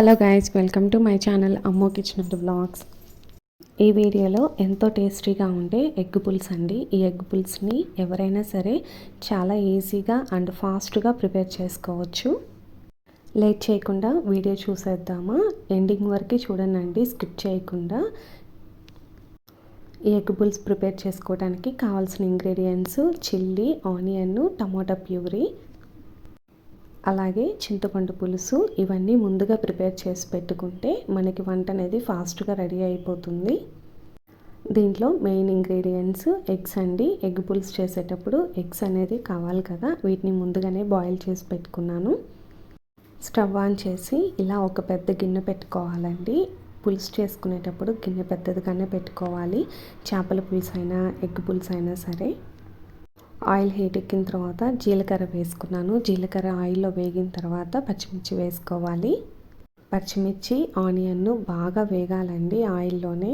Hello guys welcome to my channel Ammu kitchen and vlogs ఈ వీడియోలో ఎంతో టేస్టీగా ఉండే ఎగ్ పుల్స్ అండి. ఈ ఎగ్ పుల్స్ని ఎవరైనా సరే చాలా ఈజీగా అండ్ ఫాస్ట్గా ప్రిపేర్ చేసుకోవచ్చు. లేట్ చేయకుండా వీడియో చూసేద్దామా? ఎండింగ్ వరకు చూడండి స్కిప్ చేయకుండా. ఈ ఎగ్ పుల్స్ ప్రిపేర్ చేసుకోవడానికి కావాల్సిన ingredients chilli onion tomato puree అలాగే చింతపండు పులుసు ఇవన్నీ ముందుగా ప్రిపేర్ చేసి పెట్టుకుంటే మనకి వంట అనేది ఫాస్ట్గా రెడీ అయిపోతుంది. దీంట్లో మెయిన్ ఇంగ్రీడియంట్స్ ఎగ్స్ అండి. ఎగ్ పులుసు చేసేటప్పుడు ఎగ్స్ అనేది కావాలి కదా. వీటిని ముందుగానే బాయిల్ చేసి పెట్టుకున్నాను. స్టవ్ ఆన్ చేసి ఇలా ఒక పెద్ద గిన్నె పెట్టుకోవాలండి. పులుసు చేసుకునేటప్పుడు గిన్నె పెద్దదిగానే పెట్టుకోవాలి. చేపల పులుసు అయినా ఎగ్ పులుసు అయినా సరే. ఆయిల్ హీట్ ఎక్కిన తర్వాత జీలకర్ర వేసుకున్నాను. జీలకర్ర ఆయిల్లో వేగిన తర్వాత పచ్చిమిర్చి వేసుకోవాలి. పచ్చిమిర్చి ఆనియన్ను బాగా వేగాలండి ఆయిల్లోనే.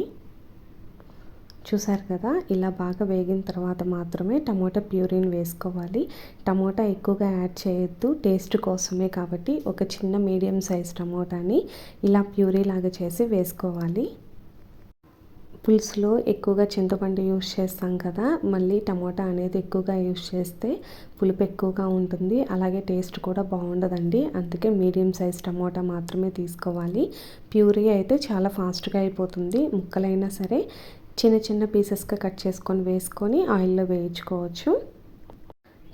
చూసారు కదా ఇలా బాగా వేగిన తర్వాత మాత్రమే టమోటా ప్యూరీని వేసుకోవాలి. టమోటా ఎక్కువగా యాడ్ చేయొద్దు టేస్ట్ కోసమే కాబట్టి ఒక చిన్న మీడియం సైజ్ టమోటాని ఇలా ప్యూరీ లాగా చేసి వేసుకోవాలి. పులుసులో ఎక్కువగా చింతపండు యూస్ చేస్తాం కదా మళ్ళీ టమోటా అనేది ఎక్కువగా యూస్ చేస్తే పులుపు ఎక్కువగా ఉంటుంది. అలాగే టేస్ట్ కూడా బాగుండదండి. అందుకే మీడియం సైజ్ టమోటా మాత్రమే తీసుకోవాలి. ప్యూరీ అయితే చాలా ఫాస్ట్గా అయిపోతుంది. ముక్కలైనా సరే చిన్న చిన్న పీసెస్గా కట్ చేసుకొని వేసుకొని ఆయిల్లో వేయించుకోవచ్చు.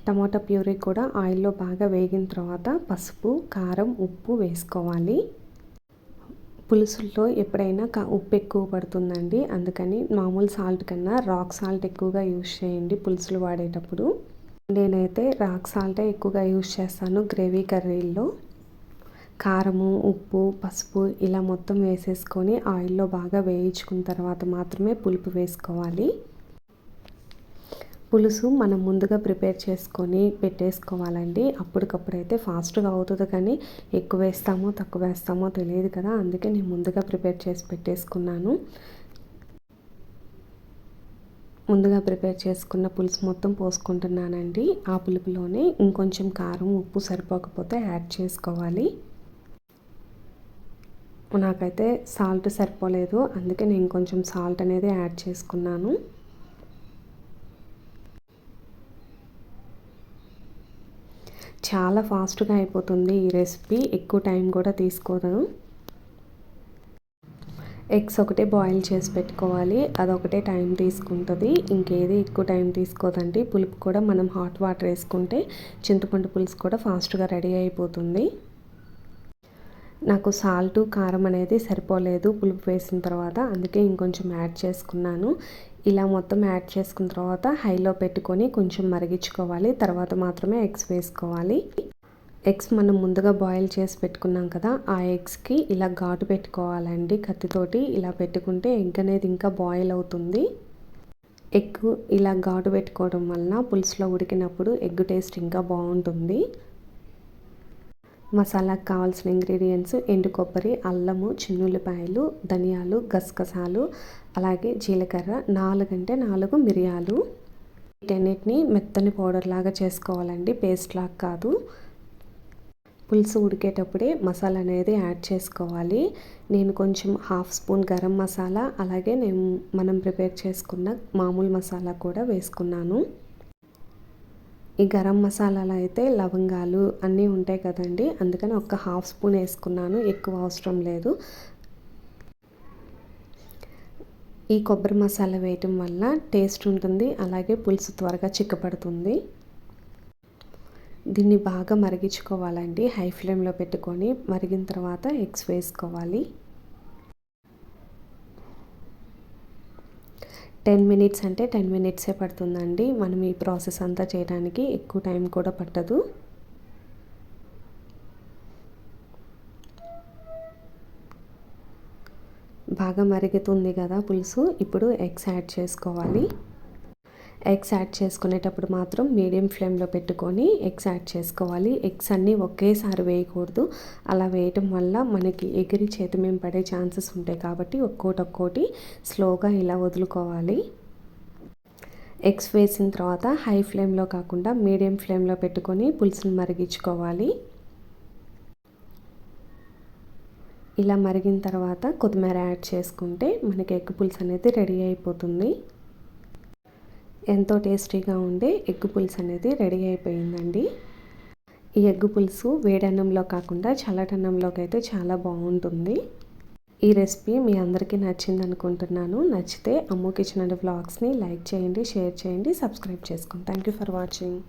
టమోటా ప్యూరీ కూడా ఆయిల్లో బాగా వేగిన తర్వాత పసుపు కారం ఉప్పు వేసుకోవాలి. పులుసుల్లో ఎప్పుడైనా ఉప్పు ఎక్కువ పడుతుందండి. అందుకని మామూలు సాల్ట్ కన్నా రాక్ సాల్ట్ ఎక్కువగా యూజ్ చేయండి పులుసులు వాడేటప్పుడు. నేనైతే రాక్ సాల్టే ఎక్కువగా యూజ్ చేస్తాను గ్రేవీ కర్రీల్లో. కారము ఉప్పు పసుపు ఇలా మొత్తం వేసేసుకొని ఆయిల్లో బాగా వేయించుకున్న తర్వాత మాత్రమే పులుపు వేసుకోవాలి. పులుసు మనం ముందుగా ప్రిపేర్ చేసుకొని పెట్టేసుకోవాలండి. అప్పటికప్పుడైతే ఫాస్ట్గా అవుతుంది కానీ ఎక్కువ వేస్తామో తక్కువ వేస్తామో తెలియదు కదా. అందుకే నేను ముందుగా ప్రిపేర్ చేసి పెట్టేసుకున్నాను. ముందుగా ప్రిపేర్ చేసుకున్న పులుసు మొత్తం పోసుకుంటున్నానండి. ఆ పులుపులోనే ఇంకొంచెం కారం ఉప్పు సరిపోకపోతే యాడ్ చేసుకోవాలి. నాకైతే సాల్ట్ సరిపోలేదు. అందుకే నేను కొంచెం సాల్ట్ అనేది యాడ్ చేసుకున్నాను. చాలా ఫాస్ట్గా అయిపోతుంది ఈ రెసిపీ. ఎక్కువ టైం కూడా తీసుకోదు ఎగ్స్ ఒకటే బాయిల్ చేసి పెట్టుకోవాలి. అదొకటే టైం తీసుకుంటుంది. ఇంకేది ఎక్కువ టైం తీసుకోదండి. పులుపు కూడా మనం హాట్ వాటర్ వేసుకుంటే చింతపండు పులుసు కూడా ఫాస్ట్గా రెడీ అయిపోతుంది. నాకు సాల్ట్ కారం అనేది సరిపోలేదు. పులుపు వేసిన తర్వాత అందుకే ఇంకొంచెం యాడ్ చేసుకున్నాను. ఇలా మొత్తం యాడ్ చేసుకున్న తర్వాత హైలో పెట్టుకొని కొంచెం మరిగించుకోవాలి. తర్వాత మాత్రమే ఎగ్స్ వేసుకోవాలి. ఎగ్స్ మనం ముందుగా బాయిల్ చేసి పెట్టుకున్నాం కదా ఆ ఎగ్స్కి ఇలా ఘాటు పెట్టుకోవాలండి కత్తితోటి. ఇలా పెట్టుకుంటే ఎగ్ అనేది ఇంకా బాయిల్ అవుతుంది. ఎగ్ ఇలా ఘాటు పెట్టుకోవడం వలన పులుసులో ఉడికినప్పుడు ఎగ్ టేస్ట్ ఇంకా బాగుంటుంది. మసాలాకు కావాల్సిన ఇంగ్రీడియంట్స్ ఎండు కొబ్బరి అల్లము చిన్నుల్లిపాయలు ధనియాలు గసగసాలు అలాగే జీలకర్ర నాలుగంటే నాలుగు మిరియాలు. వీటన్నిటిని మెత్తని పౌడర్ లాగా చేసుకోవాలండి పేస్ట్ లాగా కాదు. పులుసు ఉడికేటప్పుడే మసాలా అనేది యాడ్ చేసుకోవాలి. నేను కొంచెం హాఫ్ స్పూన్ గరం మసాలా అలాగే నేను మనం ప్రిపేర్ చేసుకున్న మామూలు మసాలా కూడా వేసుకున్నాను. ఈ గరం మసాలాలు అయితే లవంగాలు అన్నీ ఉంటాయి కదండి. అందుకని ఒక్క హాఫ్ స్పూన్ వేసుకున్నాను. ఎక్కువ అవసరం లేదు. ఈ కొబ్బరి మసాలా వేయటం వల్ల టేస్ట్ ఉంటుంది. అలాగే పులుసు త్వరగా చిక్కపడుతుంది. దీన్ని బాగా మరిగించుకోవాలండి. హై ఫ్లేమ్లో పెట్టుకొని మరిగిన తర్వాత ఎగ్స్ వేసుకోవాలి. టెన్ మినిట్స్ అంటే టెన్ మినిట్సే పడుతుందండి. మనం ఈ ప్రాసెస్ అంతా చేయడానికి ఎక్కువ టైం కూడా పట్టదు. బాగా మరుగుతుంది కదా పులుసు. ఇప్పుడు ఎగ్స్ యాడ్ చేసుకోవాలి. ఎగ్స్ యాడ్ చేసుకునేటప్పుడు మాత్రం మీడియం ఫ్లేమ్లో పెట్టుకొని ఎగ్స్ యాడ్ చేసుకోవాలి. ఎగ్స్ అన్నీ ఒకేసారి వేయకూడదు. అలా వేయటం వల్ల మనకి ఎగిరి చేతి మేము పడే ఛాన్సెస్ ఉంటాయి కాబట్టి ఒక్కోటి ఒక్కోటి స్లోగా ఇలా వదులుకోవాలి. ఎగ్స్ వేసిన తర్వాత హై ఫ్లేమ్లో కాకుండా మీడియం ఫ్లేమ్లో పెట్టుకొని పులుసుని మరిగించుకోవాలి. ఇలా మరిగిన తర్వాత కొత్తిమీర యాడ్ చేసుకుంటే మనకి ఎగ్ పులుసు అనేది రెడీ అయిపోతుంది. ఎంతో టేస్టీగా ఉండే ఎగ్ పులుసు అనేది రెడీ అయిపోయిందండి. ఈ ఎగ్ పులుసు వేడన్నంలో కాకుండా చల్లటన్నంలోకి అయితే చాలా బాగుంటుంది. ఈ రెసిపీ మీ అందరికీ నచ్చింది అనుకుంటున్నాను నచ్చితే అమ్ము కిచెన్ అండ్ వ్లాగ్స్ని లైక్ చేయండి షేర్ చేయండి సబ్స్క్రైబ్ చేసుకోండి థ్యాంక్ యూ ఫర్ వాచింగ్.